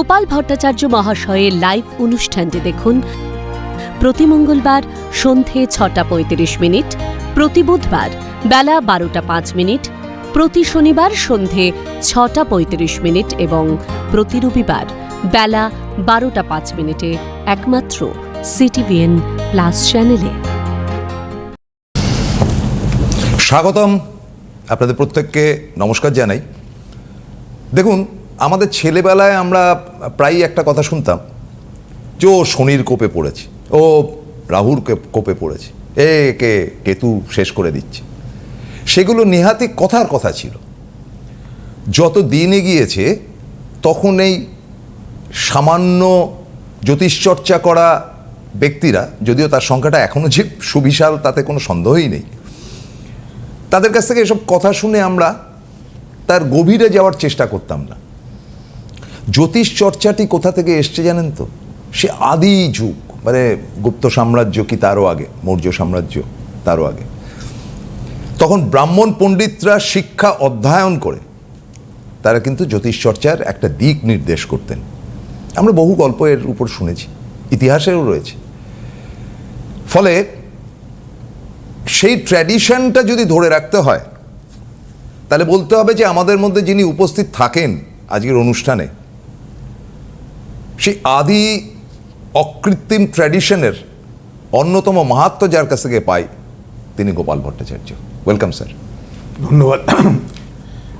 গোপাল ভট্টাচার্য মহাশয়ের লাইভ অনুষ্ঠানটি দেখুন। প্রতি মঙ্গলবার সন্ধে ছটা পঁয়ত্রিশ মিনিট, প্রতি বুধবার বেলা বারোটা পাঁচ মিনিট, প্রতি শনিবার সন্ধে ছটা পঁয়ত্রিশ মিনিট এবং প্রতি রবিবার বেলা বারোটা পাঁচ মিনিটে একমাত্র সিটিভিএন প্লাস চ্যানেলে স্বাগতম আপনাদের প্রত্যেককে নমস্কার জানাই। দেখুন আমাদের ছেলেবেলায় আমরা প্রায়ই একটা কথা শুনতাম, যে ও শনির কোপে পড়েছে, ও রাহুর কোপে পড়েছে, এ কে, কেতু শেষ করে দিচ্ছে। সেগুলো নেহাতি কথার কথা ছিল। যত দিন এগিয়েছে, তখন এই সামান্য জ্যোতিষচর্চা করা ব্যক্তিরা, যদিও তার সংখ্যাটা এখনও যে সুবিশাল, তাতে কোনো সন্দেহই নেই। তাদের কাছ থেকে এসব কথা শুনে আমরা তার গভীরে যাওয়ার চেষ্টা করতাম না। জ্যোতিষ চর্চাটি কোথা থেকে এসছে জানেন তো? সে আদি যুগ মানে গুপ্ত সাম্রাজ্য কি তারও আগে? মৌর্য সাম্রাজ্য তারও আগে। তখন ব্রাহ্মণ পণ্ডিতরা শিক্ষা অধ্যয়ন করে। তারা কিন্তু জ্যোতিষ চর্চার একটা দিক নির্দেশ করতেন। আমরা বহু গল্প এর উপর শুনেছি ইতিহাসেও রয়েছে। ফলে সেই ট্র্যাডিশনটা যদি ধরে রাখতে হয়, তাহলে বলতে হবে যে আমাদের মধ্যে যিনি উপস্থিত থাকেন আজকের অনুষ্ঠানে সেই আদি অকৃত্রিম ট্র্যাডিশনের অন্যতম মাহাত্ম যার কাছ থেকে পাই তিনি গোপাল ভট্টাচার্য। ওয়েলকাম স্যার ধন্যবাদ।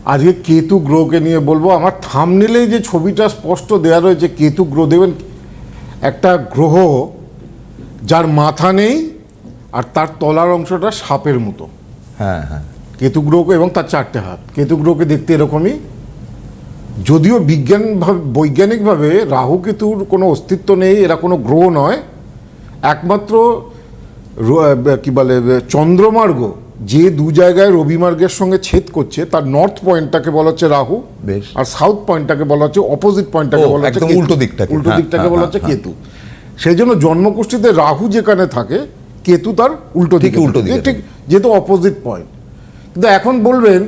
আজকে কেতু গ্রহকে নিয়ে বলব আমার থামনেলেই যে ছবিটা স্পষ্ট দেওয়া রয়েছে কেতু গ্রহ দেবেন একটা গ্রহ যার মাথা নেই আর তার তলার অংশটা সাপের মতো। হ্যাঁ হ্যাঁ। কেতু গ্রহকে এবং তার চারটে হাত। কেতু গ্রহকে দেখতে এরকমই। যদিও বিজ্ঞান ভাব- বৈজ্ঞানিকভাবে রাহু কেতুর কোনো অস্তিত্ব নেই এরা কোনো গ্রহ নয় একমাত্র কি বলে চন্দ্রমার্গ যে দু জায়গায় রবিমার্গের সঙ্গে ছেদ করছে তার নর্থ পয়েন্টটাকে বলা হচ্ছে রাহু বেশ। আর সাউথ পয়েন্টটাকে বলা হচ্ছে অপোজিট পয়েন্টটাকে বলা হচ্ছে উল্টো দিকটাকে। উল্টো হ্যাঁ, দিকটাকে হ্যাঁ, বলা হ্যাঁ, হচ্ছে। কেতু সেই জন্য জন্মকুষ্ঠিতে রাহু যেখানে থাকে কেতু তার উল্টো দিকে উল্টো দিকে ঠিক যেহেতু অপোজিট পয়েন্ট কিন্তু এখন বলবেন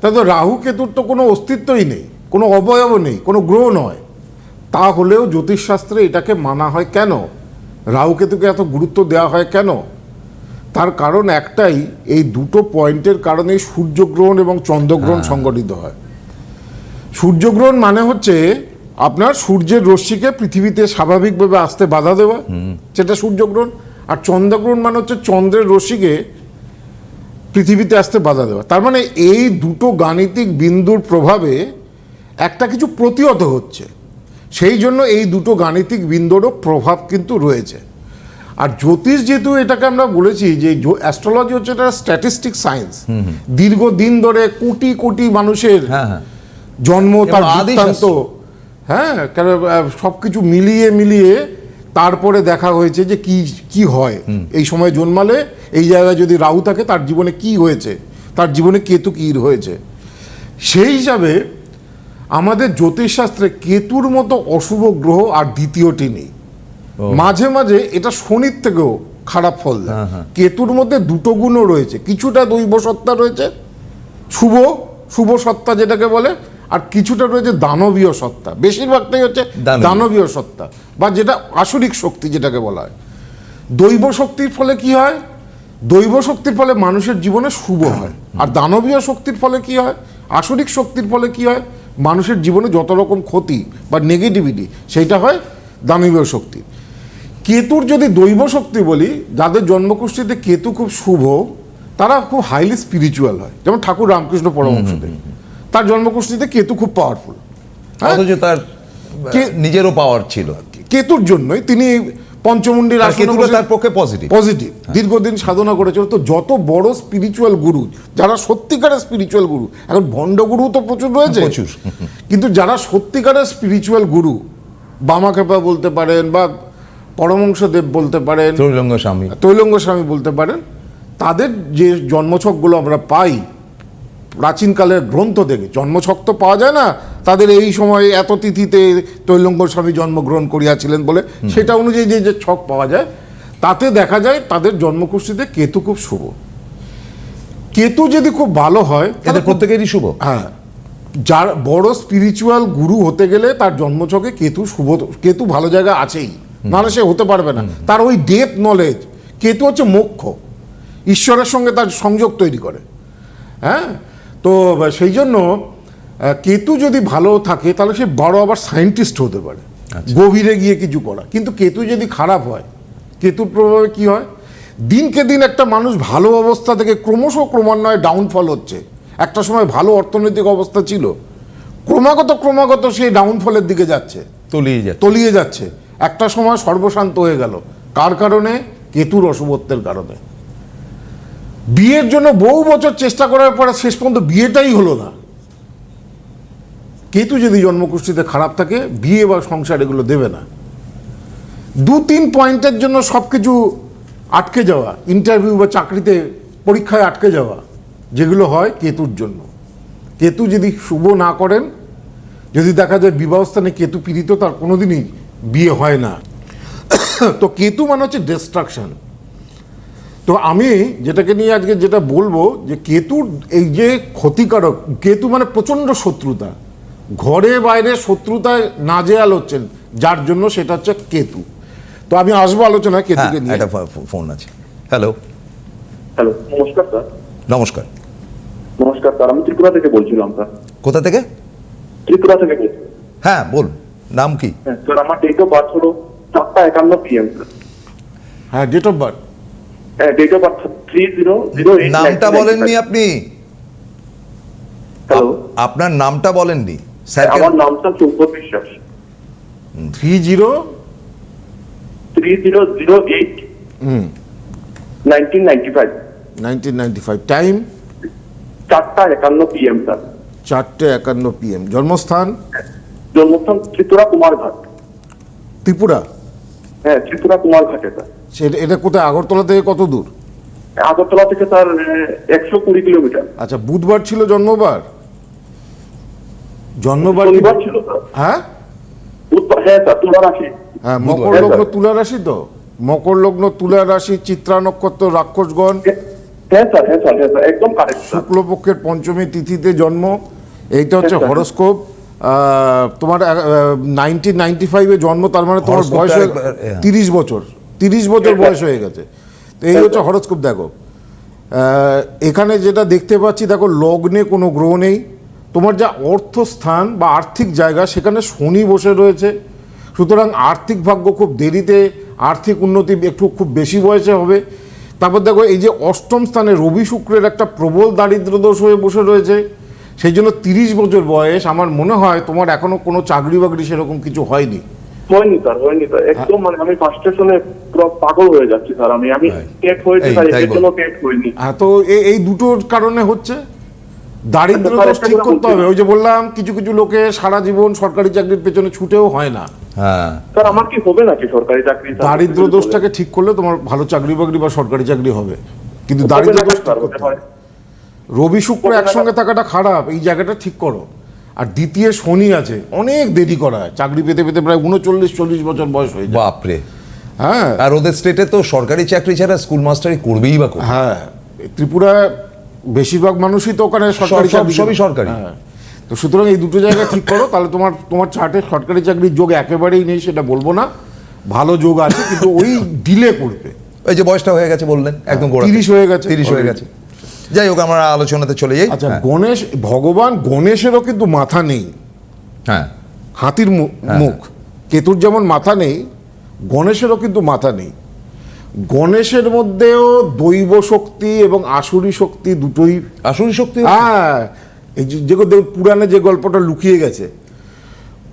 তাহলে তো রাহু কেতুর তো কোনো অস্তিত্বই নেই কোনো অবয়ব নেই কোনো গ্রহ নয়। তা হলেও জ্যোতিষশাস্ত্রে এটাকে মানা হয় কেন? রাহু কেতুকে এত গুরুত্ব দেওয়া হয় কেন? তার কারণ একটাই এই দুটো পয়েন্টের কারণে সূর্যগ্রহণ এবং চন্দ্রগ্রহণ সংগঠিত হয়। সূর্যগ্রহণ মানে হচ্ছে আপনার সূর্যের রশ্মিকে পৃথিবীতে স্বাভাবিকভাবে আসতে বাধা দেওয়া সেটা সূর্যগ্রহণ। আর চন্দ্রগ্রহণ মানে হচ্ছে চন্দ্রের রশ্মিকে পৃথিবীতে আসতে বাধা দেওয়া। তার মানে এই দুটো গাণিতিক বিন্দুর প্রভাবে একটা কিছু প্রতিহত হচ্ছে। সেই জন্য এই দুটো গাণিতিক বিন্দুরও প্রভাব কিন্তু রয়েছে। আর জ্যোতিষ যেহেতু এটাকে আমরা বলেছি যে অ্যাস্ট্রোলজি হচ্ছে এটা স্ট্যাটিস্টিক সায়েন্স দীর্ঘদিন ধরে কোটি কোটি মানুষের হ্যাঁ হ্যাঁ। জন্ম তার এবং আদি বৃত্তান্ত। হ্যাঁ কারণ সব কিছু মিলিয়ে মিলিয়ে তারপরে দেখা হয়েছে যে কি কি হয়। এই সময় জন্মালে এই জায়গায় যদি রাহু থাকে তার জীবনে কি হয়েছে? তার জীবনে কেতু কি হয়েছে? সেই হিসাবে আমাদের জ্যোতিষশাস্ত্রে কেতুর মতো অশুভ গ্রহ আর দ্বিতীয়টি নেই। মাঝে মাঝে এটা শনির থেকেও খারাপ ফল দেয়। কেতুর মধ্যে দুটো গুণও রয়েছে। কিছুটা দৈব সত্তা রয়েছে শুভ শুভ সত্তা যেটাকে বলে আর কিছুটা রয়েছে দানবীয় সত্তা। বেশিরভাগটাই হচ্ছে দানবীয়। দানবীয় সত্তা বা যেটা আসরিক শক্তি যেটাকে বলা হয়। দৈব শক্তির ফলে কি হয়? দৈব শক্তির ফলে মানুষের জীবনে শুভ হয়। আর দানবীয় শক্তির ফলে কি হয়? আসরিক শক্তির ফলে কি হয়? মানুষের জীবনে যত রকম ক্ষতি বা নেগেটিভিটি সেইটা হয় দানবীয় শক্তির কেতুর যদি দৈব শক্তি বলি যাদের জন্মকুষ্ঠিতে কেতু খুব শুভ তারা খুব হাইলি স্পিরিচুয়াল হয়। যেমন ঠাকুর রামকৃষ্ণ পরমহংসদেব তার জন্মকুষ্ঠিতে কেতু খুব পাওয়ারফুল হ্যাঁ? অথচ তার কে- নিজেরও পাওয়ার ছিল কেতুর জন্যই তিনি আসনে তার পক্ষে পজিটিভ পজিটিভ দীর্ঘদিন সাধনা করেছিল তো যত বড় স্পিরিচুয়াল গুরু যারা সত্যিকারের স্পিরিচুয়াল গুরু এখন ভণ্ড গুরু তো প্রচুর রয়েছে। প্রচুর। কিন্তু যারা সত্যিকারের স্পিরিচুয়াল গুরু বামাখ্যাপা বলতে পারেন বা পরমংসদেব বলতে পারেন ত্রৈলঙ্গ স্বামী। তৈলঙ্গ স্বামী বলতে পারেন তাদের যে জন্মছকগুলো আমরা পাই প্রাচীনকালের গ্রন্থ থেকে জন্মছক তো পাওয়া যায় না। তাদের এই সময় এত তিথিতে তৈলঙ্গ স্বামী জন্মগ্রহণ করিয়াছিলেন বলে সেটা অনুযায়ী যে যে ছক পাওয়া যায় তাতে দেখা যায় তাদের জন্মকুষ্ঠিতে কেতু খুব শুভ। কেতু যদি খুব ভালো হয় এদের প্রত্যেকেরই শুভ। হ্যাঁ যার বড় স্পিরিচুয়াল গুরু হতে গেলে তার জন্মছকে কেতু শুভ কেতু ভালো জায়গা আছেই। নাহলে সে হতে পারবে না। তার ওই ডেপ নলেজ কেতু হচ্ছে মোক্ষ। ঈশ্বরের সঙ্গে তার সংযোগ তৈরি করে। হ্যাঁ তো সেই জন্য কেতু যদি ভালো থাকে তাহলে সে বড় আবার সায়েন্টিস্ট হতে পারে। গভীরে গিয়ে কিছু করা কিন্তু কেতু যদি খারাপ হয় কেতুর প্রভাবে কি হয়? দিনকে দিন একটা মানুষ ভালো অবস্থা থেকে ক্রমশ ক্রমান্বয়ে ডাউনফল হচ্ছে। একটা সময় ভালো অর্থনৈতিক অবস্থা ছিল ক্রমাগত ক্রমাগত সেই ডাউনফলের দিকে যাচ্ছে। তলিয়ে যাচ্ছে। তলিয়ে যাচ্ছে। একটা সময় সর্বশান্ত হয়ে গেল। কার কারণে? কেতুর অশুভত্বের কারণে। বিয়ের জন্য বহু বছর চেষ্টা করার পরে শেষ পর্যন্ত বিয়েটাই হলো না। কেতু যদি জন্মকুষ্ঠিতে খারাপ থাকে, বিয়ে বা সংসার এগুলো দেবে না। দু তিন পয়েন্টের জন্য সব কিছু আটকে যাওয়া ইন্টারভিউ বা চাকরিতে পরীক্ষায় আটকে যাওয়া, যেগুলো হয় কেতুর জন্য। কেতু যদি শুভ না করেন, যদি দেখা যায় বিবাহস্থানে কেতু পীড়িত, তার কোনোদিনই বিয়ে হয় না। তো কেতু মানে হচ্ছে ডিস্ট্রাকশন তো আমি যেটাকে নিয়ে আজকে যেটা বলব যে কেতুর এই যে ক্ষতিকারক কেতু মানে প্রচণ্ড শত্রুতা। ঘরে বাইরে শত্রুতায় নাজেয়াল হচ্ছেন যার জন্য সেটা হচ্ছে কেতু। তো আমি আসব আলোচনা হ্যাঁ কেতুকে নিয়ে। একটা ফোন আছে। হ্যালো। হ্যালো নমস্কার স্যার। নমস্কার। নমস্কার স্যার আমি ত্রিপুরা থেকে বলছিলাম স্যার। কোথা থেকে? ত্রিপুরা থেকে বলছি। হ্যাঁ বল নাম কি? হ্যাঁ স্যার আমার ডেট অফ বার্থ হলো চারটা একান্ন পিএম স্যার। হ্যাঁ ডেট অফ বার্থ হ্যাঁ date of birth three zero zero নামটা বলেননি আপনি? হ্যালো আপনার নামটা বলেননি। স্যার আমার নাম sir Biswas. Three zero three zero zero eight hmm. Nineteen ninety five nineteen ninety five time চারটা একান্ন পিএম স্যার চারটে একান্ন পিএম জন্মস্থান? জন্মস্থান ত্রিপুরা কুমার ঘাট ত্রিপুরা? হ্যাঁ ত্রিপুরা কুমার ঘাটে স্যার সেটা এটা কোথায়? আগরতলা থেকে কত দূর? আগরতলা থেকে স্যার একশো কুড়ি কিলোমিটার। আচ্ছা বুধবার ছিল জন্মবার? জন্মবার শনিবার ছিল হ্যাঁ? বুধবার হ্যাঁ স্যার তুলা রাশি। হ্যাঁ মকর লগ্ন হ্যাঁ, তুলা রাশি তো? মকর লগ্ন তুলা রাশি চিত্রা নক্ষত্র রাক্ষসগণ? হ্যাঁ স্যার হ্যাঁ শুক্লপক্ষের পঞ্চমী তিথিতে জন্ম। এইটা হচ্ছে হরস্কোপ। তোমার নাইনটিন নাইনটি ফাইভে জন্ম তার মানে তোমার বয়স হয়ে হ্যাঁ। তিরিশ বছর। তিরিশ বছর বয়স হয়ে গেছে। তো এই হচ্ছে. হরস্কোপ দেখো। এখানে যেটা দেখতে পাচ্ছি দেখো লগ্নে কোনো গ্রহ নেই। তোমার যা অর্থস্থান বা আর্থিক জায়গা সেখানে শনি বসে রয়েছে। সুতরাং আর্থিক ভাগ্য খুব দেরিতে আর্থিক উন্নতি একটু খুব বেশি বয়সে হবে। তারপর দেখো এই যে অষ্টম স্থানে রবি শুক্রের একটা প্রবল দারিদ্র দোষ হয়ে বসে রয়েছে। সেই জন্য তিরিশ বছর বয়স আমার মনে হয় তোমার এখনও কোনো চাকরি বাকরি সেরকম কিছু হয়নি। হয়নি স্যার হয়নি স্যার একদম মানে আমি ফার্স্টেশনে পুরো পাগল হয়ে যাচ্ছি স্যার আমি। আমি হয়েছে স্যার এর জন্য পেট হয়নি। হ্যাঁ তো এই দুটোর কারণে হচ্ছে? দারিদ্র আচ্ছা, দোষ ঠিক করতে হবে। ওই যে বললাম কিছু কিছু লোকে সারা জীবন সরকারি চাকরির পেছনে ছুটেও হয় না। হ্যাঁ। স্যার আমার কি হবে নাকি সরকারি চাকরি? দারিদ্র দোষটাকে ঠিক করলে তোমার ভালো চাকরি বাকরি বা সরকারি চাকরি হবে। কিন্তু দারিদ্র দোষ করতে পারে। রবি শুক্র একসঙ্গে থাকাটা খারাপ এই জায়গাটা ঠিক করো। আর দ্বিতীয় শনি আছে অনেক দেরি করা হয় চাকরি পেতে পেতে প্রায় উনচল্লিশ চল্লিশ বছর বয়স হয়ে যায়। বাপরে। হ্যাঁ। আর ওদের স্টেটে তো সরকারি চাকরি ছাড়া স্কুল মাস্টারি করবেই বা হ্যাঁ ত্রিপুরা বেশিরভাগ মানুষই তো ওখানে সরকারি চাকরি সবই সরকারি। হ্যাঁ। তো সুতরাং এই দুটো জায়গা ঠিক করো তাহলে তোমার তোমার চার্টে সরকারি চাকরির যোগ একেবারেই নেই সেটা বলব না। ভালো যোগ আছে কিন্তু ওই ডিলে করবে। ওই যে বয়সটা হয়ে গেছে বললেন একদম 30 হয়ে গেছে। তিরিশ হয়ে গেছে। যাই হোক আমরা আলোচনাতে চলে যাই। আচ্ছা হ্যাঁ। গণেশ ভগবান গণেশেরও কিন্তু মাথা নেই। হ্যাঁ। হাতির মু- মুখ। কেতুর যেমন মাথা নেই গণেশেরও কিন্তু মাথা নেই। গণেশের মধ্যেও দৈব শক্তি এবং আসুরি শক্তি দুটোই আসল শক্তি হ্যাঁ এই যে পুরাণে যে গল্পটা লুকিয়ে গেছে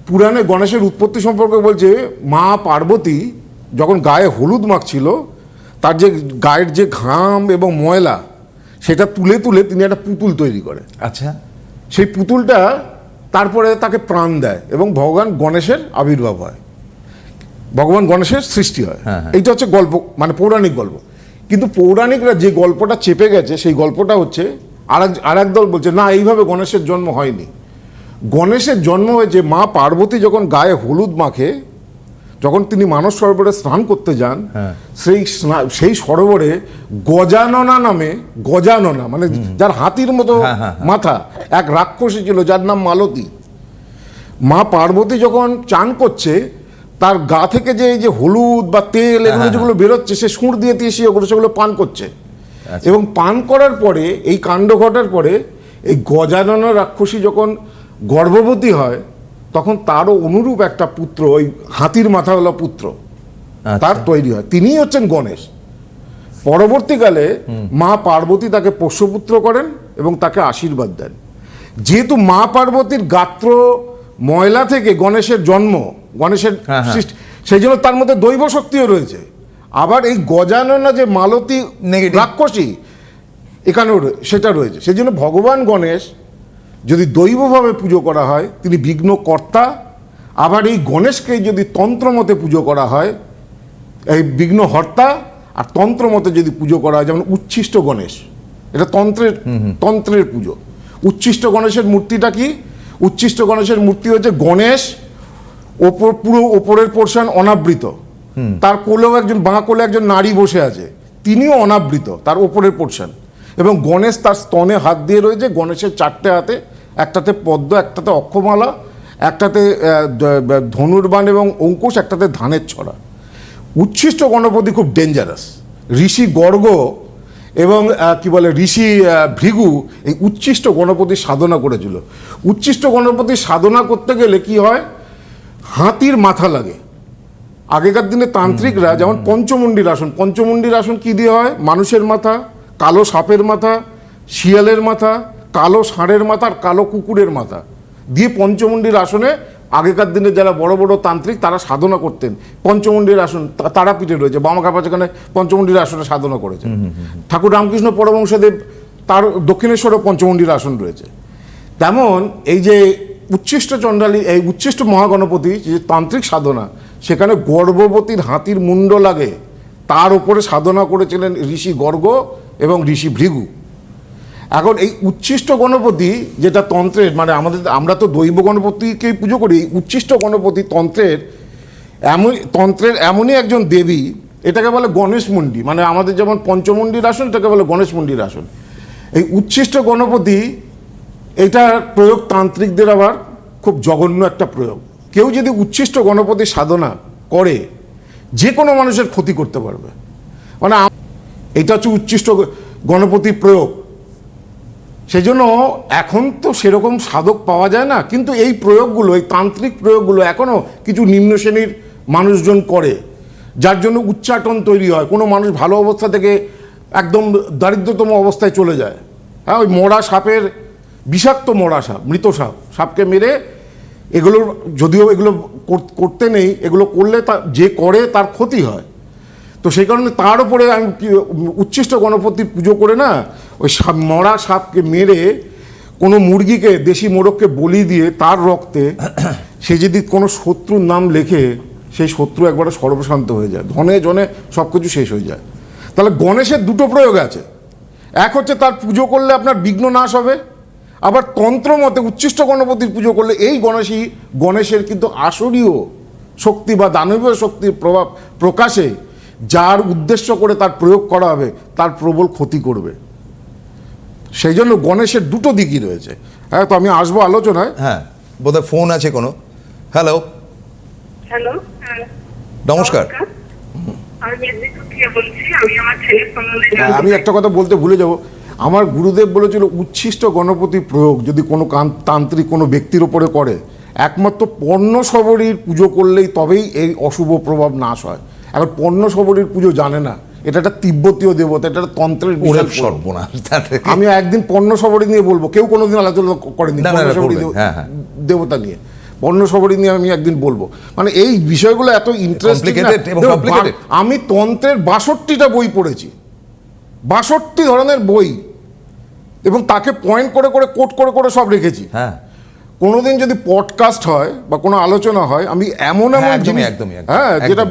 পুরাণে গণেশের উৎপত্তি সম্পর্কে বলছে মা পার্বতী যখন গায়ে হলুদ মাখছিল তার যে গায়ের যে ঘাম এবং ময়লা সেটা তুলে তুলে তিনি একটা পুতুল তৈরি করে। আচ্ছা। সেই পুতুলটা তারপরে তাকে প্রাণ দেয় এবং ভগবান গণেশের আবির্ভাব হয়। ভগবান গণেশের সৃষ্টি হয়। হ্যাঁ, হ্যাঁ। এইটা হচ্ছে গল্প মানে পৌরাণিক গল্প। কিন্তু পৌরাণিকরা যে গল্পটা চেপে গেছে সেই গল্পটা হচ্ছে আর এক আর এক দল বলছে না এইভাবে গণেশের জন্ম হয়নি। গণেশের জন্ম হয়েছে মা পার্বতী যখন গায়ে হলুদ মাখে যখন তিনি মানস সরোবরে স্নান করতে যান হ্যাঁ। সেই সেই সরোবরে গজাননা নামে গজাননা মানে যার হাতির মতো হ্যাঁ, হ্যাঁ। মাথা এক রাক্ষসী ছিল যার নাম মালতী মা পার্বতী যখন চান করছে তার গা থেকে যে এই যে হলুদ বা তেল এগুলো যেগুলো বেরোচ্ছে সে সুঁড় দিয়ে দিয়ে সে ওগুলো সেগুলো পান করছে আচ্ছা। এবং পান করার পরে এই কাণ্ড ঘটার পরে এই গজাননা রাক্ষসী যখন গর্ভবতী হয় তখন তারও অনুরূপ একটা পুত্র ওই হাতির মাথাওয়ালা পুত্র। আচ্ছা। তার তৈরি হয়। তিনিই হচ্ছেন গণেশ। পরবর্তীকালে মা পার্বতী তাকে পোষ্যপুত্র করেন এবং তাকে আশীর্বাদ দেন। যেহেতু মা পার্বতীর গাত্র ময়লা থেকে গণেশের জন্ম গণেশের হ্যাঁ, হ্যাঁ। সৃষ্টি সেই জন্য তার মধ্যে দৈব শক্তিও রয়েছে। আবার এই গজাননা যে মালতী. রাক্ষসী এখানেও সেটা রয়েছে। সেই জন্য ভগবান গণেশ যদি দৈবভাবে পুজো করা হয় তিনি বিঘ্নকর্তা। আবার এই গণেশকে যদি তন্ত্রমতে পুজো করা হয় এই বিঘ্নহর্তা আর তন্ত্র মতে যদি পুজো করা হয় যেমন উচ্ছিষ্ট গণেশ এটা তন্ত্রের তন্ত্রের পুজো। উচ্ছিষ্ট গণেশের মূর্তিটা কি? উচ্ছিষ্ট গণেশের মূর্তি হচ্ছে গণেশ ওপর পুরো ওপরের পোর্শন অনাবৃত। তার কোলেও একজন বাঁ কোলে একজন নারী বসে আছে তিনিও অনাবৃত তার ওপরের পোর্শন এবং গণেশ তার স্তনে হাত দিয়ে রয়েছে গণেশের চারটে হাতে একটাতে পদ্ম একটাতে অক্ষমালা একটাতে ধনুর্বাণ এবং অঙ্কুশ একটাতে ধানের ছড়া। উচ্ছিষ্ট গণপতি খুব ডেঞ্জারাস ঋষি গর্গ এবং কি বলে ঋষি ভৃগু এই উচ্ছিষ্ট গণপতির সাধনা করেছিল। উচ্ছিষ্ট গণপতির সাধনা করতে গেলে কি হয়? হাতির মাথা লাগে। আগেকার দিনে তান্ত্রিকরা যেমন পঞ্চমুণ্ডির আসন পঞ্চমুণ্ডির আসন কি দিয়ে হয়? মানুষের মাথা কালো সাপের মাথা শিয়ালের মাথা কালো ষাঁড়ের মাথা আর কালো কুকুরের মাথা। দিয়ে পঞ্চমুণ্ডির আসনে আগেকার দিনে যারা বড় বড় তান্ত্রিক তারা সাধনা করতেন। পঞ্চমুণ্ডির আসন তারাপীঠে রয়েছে বামাকাপা যেখানে পঞ্চমুণ্ডির আসনে সাধনা করেছে ঠাকুর রামকৃষ্ণ পরমংশদেব তার দক্ষিণেশ্বরে পঞ্চমুণ্ডির আসন রয়েছে। তেমন এই যে উচ্ছিষ্ট চণ্ডালী এই উচ্ছিষ্ট মহাগণপতি যে তান্ত্রিক সাধনা সেখানে গর্ভবতীর হাতির মুন্ড লাগে। তার উপরে সাধনা করেছিলেন ঋষি গর্গ এবং ঋষি ভৃগু। এখন এই উচ্ছিষ্ট গণপতি যেটা তন্ত্রের মানে আমাদের, আমরা তো দৈব গণপতিকেই পুজো করি উচ্ছিষ্ট গণপতি তন্ত্রের এমন, তন্ত্রের এমনই একজন দেবী, এটাকে বলে গণেশ মুন্ডি মানে আমাদের যেমন পঞ্চমুণ্ডির আসন, এটাকে বলে গণেশ মুন্ডির আসন। এই উচ্ছিষ্ট গণপতি এটার প্রয়োগ তান্ত্রিকদের আবার খুব জঘন্য একটা প্রয়োগ। কেউ যদি উচ্ছিষ্ট গণপতি সাধনা করে, যে কোনো মানুষের ক্ষতি করতে পারবে। মানে এটা হচ্ছে উচ্ছিষ্ট গণপতি প্রয়োগ। সেই জন্য এখন তো সেরকম সাধক পাওয়া যায় না, কিন্তু এই প্রয়োগগুলো, এই তান্ত্রিক প্রয়োগগুলো এখনও কিছু নিম্ন শ্রেণির মানুষজন করে, যার জন্য উচ্চাটন তৈরি হয়। কোনো মানুষ ভালো অবস্থা থেকে একদম দারিদ্রতম অবস্থায় চলে যায়। হ্যাঁ ওই মরা সাপের বিষাক্ত মরা সাপ, মৃত সাপ, সাপকে মেরে এগুলোর, যদিও এগুলো কর- করতে নেই, এগুলো করলে তা, যে করে তার ক্ষতি হয়। তো সেই কারণে তার উপরে আমি উচ্ছিষ্ট গণপতি পুজো করে না, ওই মরা সাপকে মেরে কোনো মুরগিকে, দেশি মোরগকে বলি দিয়ে তার রক্তে সে যদি কোনো শত্রুর নাম লেখে, সেই শত্রু একবারে সর্বশান্ত হয়ে যায়। ধনে জনে সব কিছু শেষ হয়ে যায়। তাহলে গণেশের দুটো প্রয়োগ আছে। এক হচ্ছে তার পুজো করলে আপনার বিঘ্ন নাশ হবে, আবার তন্ত্র মতে উচ্ছিষ্ট গণপতির পুজো করলে এই গণেশই, গণেশের কিন্তু আসরীয় শক্তি বা দানবীয় শক্তির প্রভাব প্রকাশে যার উদ্দেশ্য করে তার প্রয়োগ করা হবে তার প্রবল ক্ষতি করবে। সেই জন্য গণেশের দুটো দিকই রয়েছে। হ্যাঁ তো আমি আসব আলোচনায়। হ্যাঁ বোধহয় ফোন আছে কোনো। হ্যালো হ্যালো নমস্কার। আমি হ্যাঁ, আমি একটা কথা বলতে ভুলে যাব। আমার গুরুদেব বলেছিল উচ্ছিষ্ট গণপতি প্রয়োগ যদি কোনো কান- তান্ত্রিক কোনো ব্যক্তির ওপরে করে একমাত্র পণ্য সবরীর পুজো করলেই তবেই এই অশুভ প্রভাব নাশ হয়। এখন পণ্য সবরীর পুজো জানে না। এটা একটা তিব্বতীয় দেবতা এটা একটা তন্ত্রের বিশাল সর্বনাশ আমি একদিন পণ্য সবরী নিয়ে বলব কেউ কোনোদিন আলোচনা করেনি হ্যাঁ, হ্যাঁ। দেবতা নিয়ে। পণ্য সবরী নিয়ে আমি একদিন বলব। মানে এই বিষয়গুলো এত ইন্টারেস্টিং আমি তন্ত্রের বাষট্টিটা বই পড়েছি। বাষট্টি ধরনের বই। এবং তাকে পয়েন্ট করে করে কোট করে করে সব রেখেছি। হ্যাঁ। কোনোদিন যদি পডকাস্ট হয় বা কোনো আলোচনা হয় আমি এমন হ্যাঁ, এমন একদমই, জিনিস হ্যাঁ যেটা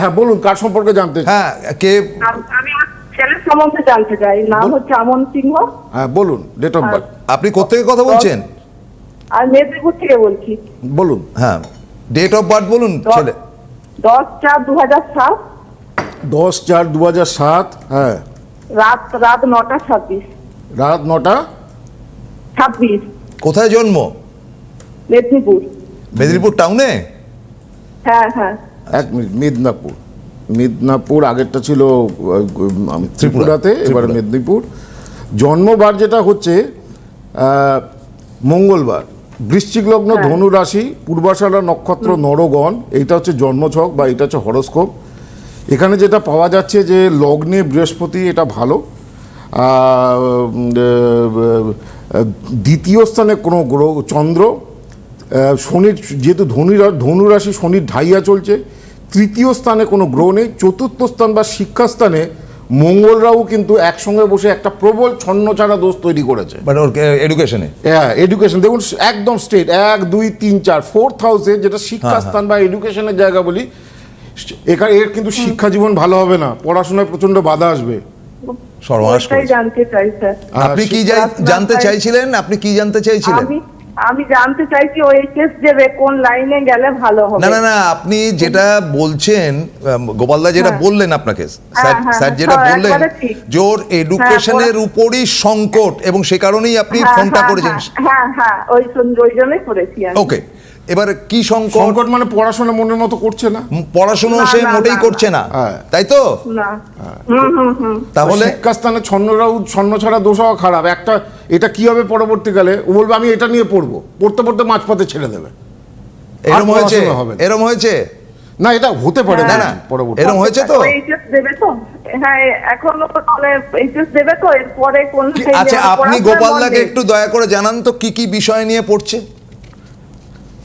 হ্যাঁ বলুন কার সম্পর্কে জানতে? হ্যাঁ কে? আমি ছেলের সম্বন্ধে জানতে চাই। নাম হচ্ছে আমন সিংহ। হ্যাঁ বলুন ডেট অফ বার্থ আপনি কোথেকে কথা বলছেন? আর মেদিনীপুর থেকে বলছি। বলুন। হ্যাঁ ডেট অফ বার্থ বলুন ছেলে। দশ চার দু হাজার সাত। দশ চার দু হাজার সাত হ্যাঁ। রাত রাত নটা ছাব্বিশ। রাত নটা? ছাব্বিশ। কোথায় জন্ম? মেদিনীপুর। মেদিনীপুর টাউনে? হ্যাঁ হ্যাঁ। এক মিনিট মিদনাপুর। মিদনাপুর আগেরটা ছিল ত্রিপুরাতে এবার মেদিনীপুর। জন্মবার যেটা হচ্ছে মঙ্গলবার। বৃশ্চিক লগ্ন ধনু রাশি পূর্বাষাঢ়া নক্ষত্র নরগণ এইটা হচ্ছে জন্মছক বা এটা হচ্ছে হরস্কোপ। এখানে যেটা পাওয়া যাচ্ছে যে লগ্নে বৃহস্পতি এটা ভালো। দ্বিতীয় স্থানে কোনো গ্রহ চন্দ্র। শনির যেহেতু ধনু ধনুরাশি শনির ঢাইয়া চলছে তৃতীয় স্থানে কোনো গ্রহ নেই চতুর্থ স্থান বা শিক্ষাস্থানে মঙ্গলরাও কিন্তু একসঙ্গে বসে একটা প্রবল ছন্নছাড়া দোষ তৈরি করেছে। বাট ওর এডুকেশনে হ্যাঁ এডুকেশন দেখুন একদম স্টেট এক দুই তিন চার ফোর্থ হাউসে যেটা শিক্ষাস্থান বা এডুকেশনের জায়গা বলি এখানে এর কিন্তু শিক্ষা জীবন ভালো হবে না পড়াশোনায় প্রচণ্ড বাধা আসবে। সর্বনাশ জানতে চাই স্যার। আপনি কি জানতে চাইছিলেন? আপনি কি জানতে চাইছিলেন? আমি জানতে চাইছি ও এইচএস দেবে কোন লাইনে গেলে ভালো হবে। না না না আপনি যেটা বলছেন গোপালদা যেটা হ্যাঁ। বললেন আপনাকে স্যার হ্যাঁ, স্যার হ্যাঁ, যেটা হ্যাঁ, বললেন জোর যে ওর এডুকেশনের উপরই সংকট এবং সে কারণেই আপনি হ্যাঁ, ফোনটা হ্যাঁ, করেছেন। হ্যাঁ, হ্যাঁ হ্যাঁ ওই ওই জন্যই করেছি ওকে এবার কি সংকট? সংকট মানে পড়াশোনা মনের মতো করছে না। পড়াশোনা সে মোটেই করছে না। হ্যাঁ। তাই তো? না। হুম হুম হুম। তাহলে? শিক্ষাস্থানে ছন্নরাও ছন্ন ছাড়া দোষ হওয়া খারাপ। একটা এটা কি হবে পরবর্তীকালে? ও বলবে আমি এটা নিয়ে পড়ব। পড়তে পড়তে মাঝপথে ছেড়ে দেবে। এরম হয়েছে? এরম হয়েছে? না এটা হতে পারে না না এরম হয়েছে তো? হ্যাঁ এখনও তাহলে এইচএস দেবে তো? এরপরে কোন কি- লাইনে আচ্ছা আপনি গোপালদাকে? একটু দয়া করে জানান তো কি কি বিষয় নিয়ে পড়ছে?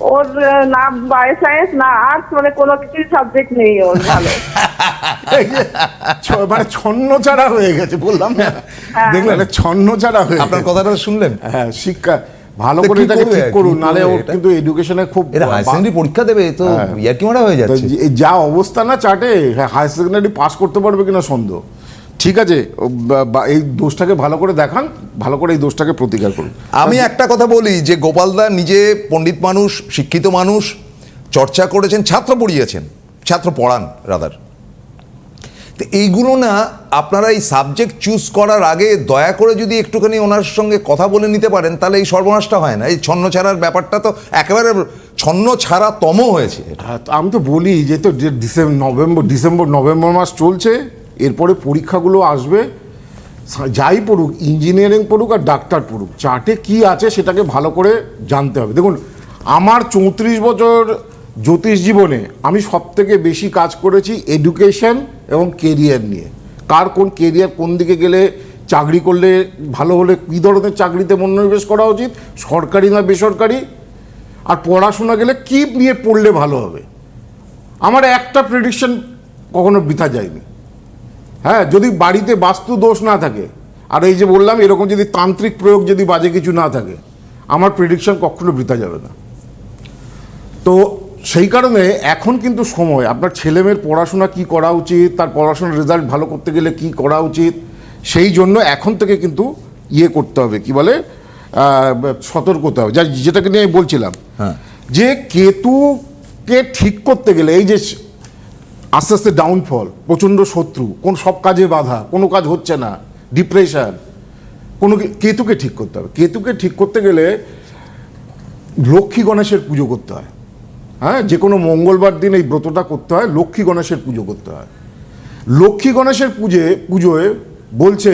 ওর না বায়ো সায়েন্স না আর্টস মানে কোনো কিছু সাবজেক্ট নেই ওর ভালো। মানে ছন্ন ছাড়া হয়ে গেছে বললাম না। দেখলেন ছন্ন ছাড়া হয়ে আপনার কথাটা শুনলেন? হ্যাঁ শিক্ষা ভালো করে এটাকে ঠিক করুন নালে ওর কিন্তু এডুকেশনে খুব বা- সেকেন্ডারি পরীক্ষা দেবে তো হ্যাঁ। ইয়ার্কি মারা হয়ে যাচ্ছে? যা অবস্থা না চাটে হায়ার সেকেন্ডারি পাস করতে পারবে কিনা সন্দেহ। ঠিক আছে এই দোষটাকে ভালো করে দেখান ভালো করে এই দোষটাকে প্রতিকার করুন। আমি একটা কথা বলি যে গোপালদা নিজে পণ্ডিত মানুষ শিক্ষিত মানুষ চর্চা করেছেন ছাত্র পড়িয়েছেন ছাত্র পড়ান রাদার তো এইগুলো না আপনারা এই সাবজেক্ট চুজ করার আগে দয়া করে যদি একটুখানি ওনার সঙ্গে কথা বলে নিতে পারেন তাহলে এই সর্বনাশটা হয় না। এই ছন্ন ছাড়ার ব্যাপারটা তো একেবারে ছন্ন ছাড়া তম হয়েছে। হ্যাঁ, আমি তো বলি যে তো ডিসেম্বর নভেম্বর ডিসেম্বর নভেম্বর মাস চলছে এরপরে পরীক্ষাগুলো আসবে যাই পড়ুক ইঞ্জিনিয়ারিং পড়ুক আর ডাক্তার পড়ুক, চার্টে কি আছে সেটাকে ভালো করে জানতে হবে। দেখুন, আমার চৌত্রিশ বছর জ্যোতিষ জীবনে আমি সব থেকে বেশি কাজ করেছি এডুকেশন এবং কেরিয়ার নিয়ে। কার কোন কেরিয়ার কোন দিকে গেলে চাকরি করলে ভালো হলে, কী ধরনের চাকরিতে মনোনিবেশ করা উচিত, সরকারি না বেসরকারি, আর পড়াশোনা গেলে কী নিয়ে পড়লে ভালো হবে। আমার একটা প্রেডিকশন কখনো বৃথা যায়নি। হ্যাঁ যদি বাড়িতে বাস্তু দোষ না থাকে আর এই যে বললাম এরকম যদি তান্ত্রিক প্রয়োগ যদি বাজে কিছু না থাকে আমার প্রেডিকশন কখনো বৃথা যাবে না তো সেই কারণে এখন কিন্তু সময় আপনার ছেলেমেয়ের পড়াশোনা কি করা উচিত তার পড়াশোনার রেজাল্ট ভালো করতে গেলে কি করা উচিত সেই জন্য এখন থেকে কিন্তু ইয়ে করতে হবে কি বলে সতর্ক হতে হবে যা যেটাকে নিয়ে আমি বলছিলাম হ্যাঁ। যে কেতুকে ঠিক করতে গেলে এই যে আস্তে আস্তে ডাউনফল প্রচণ্ড শত্রু, কোন সব কাজে বাধা, কোনো কাজ হচ্ছে না ডিপ্রেশন কোনো কেতুকে ঠিক করতে হবে। কেতুকে ঠিক করতে গেলে লক্ষ্মী গণেশের পুজো করতে হয়। হ্যাঁ যে কোনো মঙ্গলবার দিন এই ব্রতটা করতে হয়, লক্ষ্মী গণেশের পুজো করতে হয়। লক্ষ্মী গণেশের পুজো, পুজোয় বলছে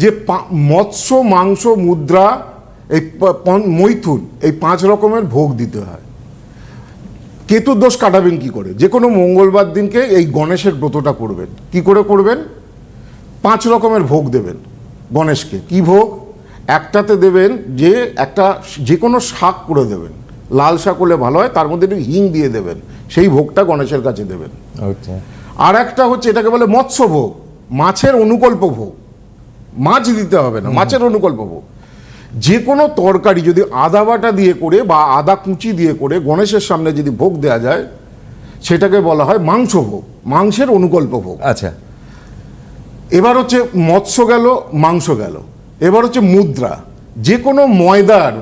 যে মৎস্য, মাংস, মুদ্রা, এই মৈথুন, এই পাঁচ রকমের ভোগ দিতে হয়। কেতুর দোষ কাটাবেন কি করে? যে কোনো মঙ্গলবার দিনকে এই গণেশের ব্রতটা করবেন। কি করে করবেন? পাঁচ রকমের ভোগ দেবেন গণেশকে। কি ভোগ? একটাতে দেবেন যে একটা যে কোনো শাক করে দেবেন। লাল শাক হলে ভালো হয় তার মধ্যে একটু হিং দিয়ে দেবেন। সেই ভোগটা গণেশের কাছে দেবেন। আর একটা হচ্ছে এটাকে বলে মৎস্য ভোগ। মাছের অনুকল্প ভোগ। মাছ দিতে হবে না মাছের অনুকল্প ভোগ। যে কোনো তরকারি যদি আদা বাটা দিয়ে করে বা আদা কুচি দিয়ে করে গণেশের সামনে যদি ভোগ দেওয়া যায় সেটাকে বলা হয় মাংস ভোগ মাংসের অনুকল্প ভোগ। আচ্ছা। এবার হচ্ছে মৎস্য গেল মাংস গেল। এবার হচ্ছে মুদ্রা। যে কোনো ময়দার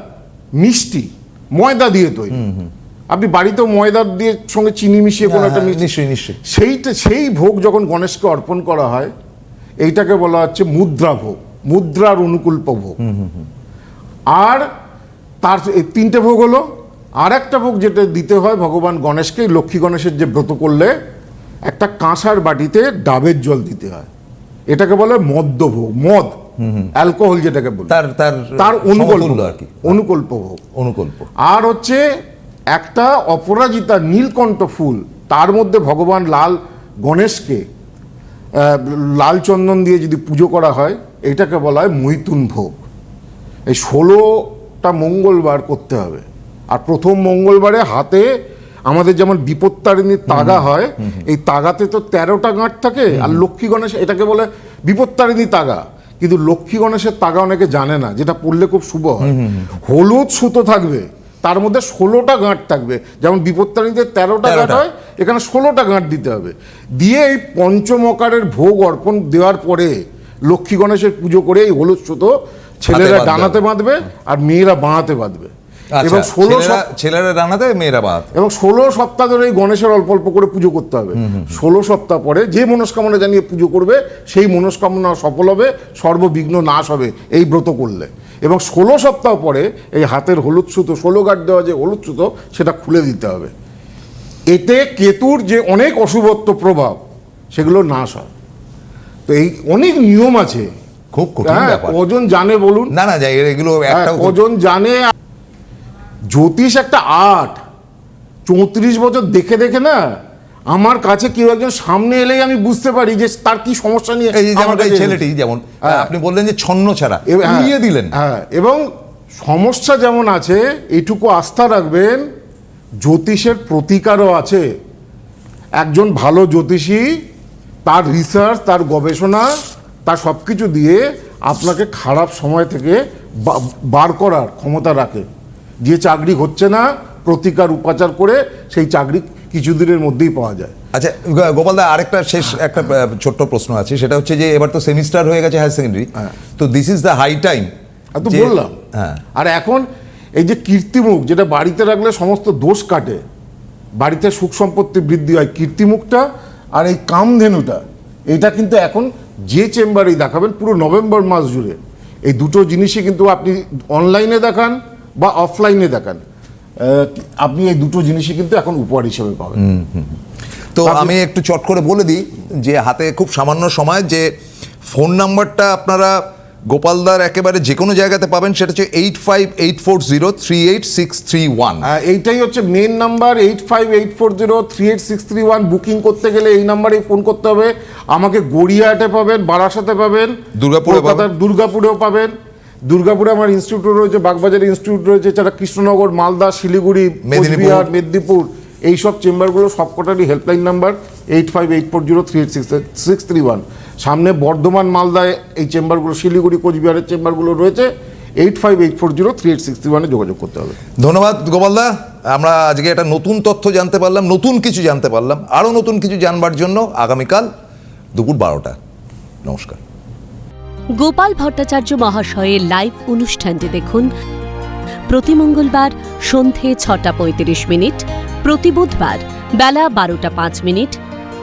মিষ্টি ময়দা দিয়ে তৈরি। আপনি বাড়িতেও ময়দার দিয়ে সঙ্গে চিনি মিশিয়ে কোনো একটা হ্যাঁ, মিষ্টি নিশ্চয়ই নিশ্চয়ই। সেইটা সেই ভোগ যখন গণেশকে অর্পণ করা হয় এইটাকে বলা হচ্ছে মুদ্রা ভোগ মুদ্রার অনুকূল্প ভোগ। আর তার এই তিনটে ভোগ হলো। আর একটা ভোগ যেটা দিতে হয় ভগবান গণেশকে লক্ষ্মী গণেশের যে ব্রত করলে একটা কাঁসার বাটিতে ডাবের জল দিতে হয়। এটাকে বলে মদ্য ভোগ মদ অ্যালকোহল যেটাকে বলে। তার তার তার অনুকল্প আর কি। অনুকল্প ভোগ। অনুকল্প। আর হচ্ছে একটা অপরাজিতা নীলকণ্ঠ ফুল তার মধ্যে ভগবান লাল গণেশকে লাল চন্দন দিয়ে যদি পুজো করা হয় এটাকে বলা হয় মৈতুন ভোগ। এই ষোলোটা মঙ্গলবার করতে হবে। আর প্রথম মঙ্গলবারে হাতে আমাদের যেমন বিপত্তারিণীর তাগা হয় এই তাগাতে তো তেরোটা গাঁট থাকে আর লক্ষ্মী গণেশ এটাকে বলে বিপত্তারিণী তাগা। কিন্তু লক্ষ্মী গণেশের তাগা অনেকে জানে না যেটা পড়লে খুব শুভ হয়। হলুদ সুতো থাকবে তার মধ্যে ষোলোটা গাঁট থাকবে। যেমন বিপত্তারিণীতে তেরোটা গাঁট হয় এখানে ষোলোটা গাঁট দিতে হবে। দিয়ে এই পঞ্চমকারের ভোগ অর্পণ দেওয়ার পরে লক্ষ্মী গণেশের পুজো করে এই হলুদ সুতো ছেলেরা ডানাতে বাঁধবে আর মেয়েরা বাঁহাতে বাঁধবে। আচ্ছা এবং ষোলো ছেলেরা ছেলেরা রানাতে মেয়েরা বাদ এবং ষোলো সপ্তাহ ধরে এই গণেশের অল্প অল্প করে পুজো করতে হবে। ষোলো সপ্তাহ পরে যে মনস্কামনা জানিয়ে পুজো করবে সেই মনস্কামনা সফল হবে সর্ববিঘ্ন নাশ হবে এই ব্রত করলে। এবং ষোলো সপ্তাহ পরে এই হাতের হলুদ সুতো ষোলো গাঁট দেওয়া যে হলুদ সুতো সেটা খুলে দিতে হবে। এতে কেতুর যে অনেক অশুভত্ব প্রভাব সেগুলো নাশ হয়। তো এই অনেক নিয়ম আছে খুব কঠিন হ্যাঁ ব্যাপার। কজন জানে বলুন? না না যাই এগুলো হ্যাঁ, একটা কজন জানে? জ্যোতিষ একটা আর্ট। চৌত্রিশ বছর দেখে দেখে না আমার কাছে কেউ একজন সামনে এলেই আমি বুঝতে পারি যে তার কি সমস্যা নিয়ে এই যেমন এই ছেলেটি যেমন হ্যাঁ। আপনি বললেন যে ছন্ন ছাড়া উড়িয়ে দিলেন। হ্যাঁ এবং সমস্যা যেমন আছে এইটুকু আস্থা রাখবেন জ্যোতিষের প্রতিকারও আছে। একজন ভালো জ্যোতিষী তার রিসার্চ তার গবেষণা তার সব কিছু দিয়ে আপনাকে খারাপ সময় থেকে বার করার ক্ষমতা রাখে। যে চাকরি হচ্ছে না প্রতিকার উপাচার করে সেই চাকরি কিছুদিনের মধ্যেই পাওয়া যায়। আচ্ছা গোপালদা আরেকটা শেষ একটা ছোট্ট প্রশ্ন আছে। সেটা হচ্ছে যে এবার তো সেমিস্টার হয়ে গেছে হায়ার সেকেন্ডারি। তো this is the high time তো বললাম। হ্যাঁ। আর এখন এই যে কীর্তিমুখ যেটা বাড়িতে রাখলে সমস্ত দোষ কাটে বাড়িতে সুখ সম্পত্তি বৃদ্ধি হয় কীর্তিমুখটা আর এই কামধেনুটা এটা কিন্তু এখন যে চেম্বারেই দেখাবেন পুরো নভেম্বর মাস জুড়ে। এই দুটো জিনিসই কিন্তু আপনি অনলাইনে দেখান বা অফলাইনে দেখান। আপনি এই দুটো জিনিসই কিন্তু এখন উপহার হিসেবে পাবেন। তো আমি একটু চট করে বলে দিই যে হাতে খুব সামান্য সময় যে ফোন নাম্বারটা আপনারা গোপালদার একেবারে যে কোনো জায়গাতে পাবেন সেটা হচ্ছে eight five eight four zero three eight six three one এইটাই হচ্ছে main number eight five eight four zero three eight six three one booking করতে গেলে এই নাম্বারেই ফোন করতে হবে। আমাকে গড়িয়াহাটে পাবেন বারাসাতে পাবেন দুর্গাপুরে পাবেন। দুর্গাপুরেও পাবেন। দুর্গাপুরে আমার ইনস্টিটিউট রয়েছে বাগবাজার ইনস্টিটিউট রয়েছে এছাড়া কৃষ্ণনগর মালদা শিলিগুড়ি মেদিনীপুর। মেদিনীপুর এইসব চেম্বারগুলো সবকটারই helpline number eight five eight four zero three eight six six three one সামনে বর্ধমান মালদায় এই চেম্বারগুলো শিলিগুড়ি কোচবিহারের চেম্বারগুলো রয়েছে। Eight five eight four zero three eight six three ওয়ানে যোগাযোগ করতে হবে। ধন্যবাদ গোপালদা। আমরা আজকে একটা নতুন তথ্য জানতে পারলাম নতুন কিছু জানতে পারলাম। আরও নতুন কিছু জানবার জন্য আগামীকাল দুপুর বারোটা। নমস্কার। গোপাল ভট্টাচার্য মহাশয়ের লাইভ অনুষ্ঠানটি দেখুন প্রতি মঙ্গলবার সন্ধে ছটা পঁয়ত্রিশ মিনিট প্রতি বুধবার বেলা বারোটা পাঁচ মিনিট